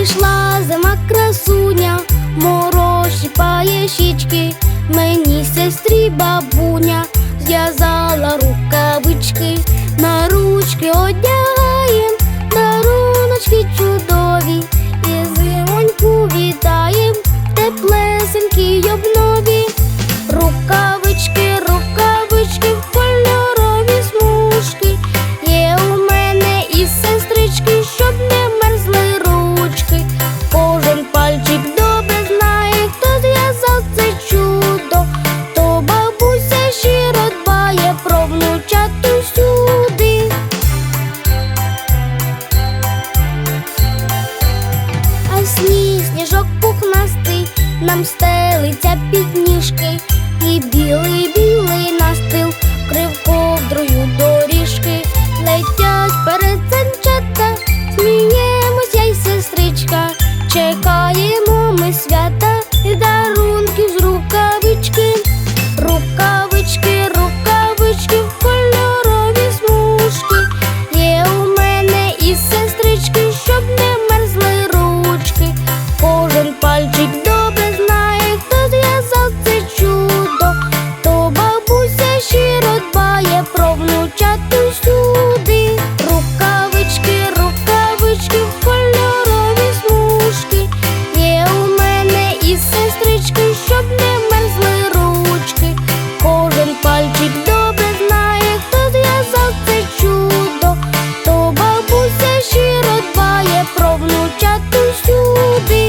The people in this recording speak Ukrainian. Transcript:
прийшла зима красуня, мороші щічки, мені сестрі бабуня зв'язала рукавички на ручки одягла. Облучать сюди. а сніг, сніжок пухнастий, нам стелиться під ніжки, і білий, білий настил крив ковдрою. you to be.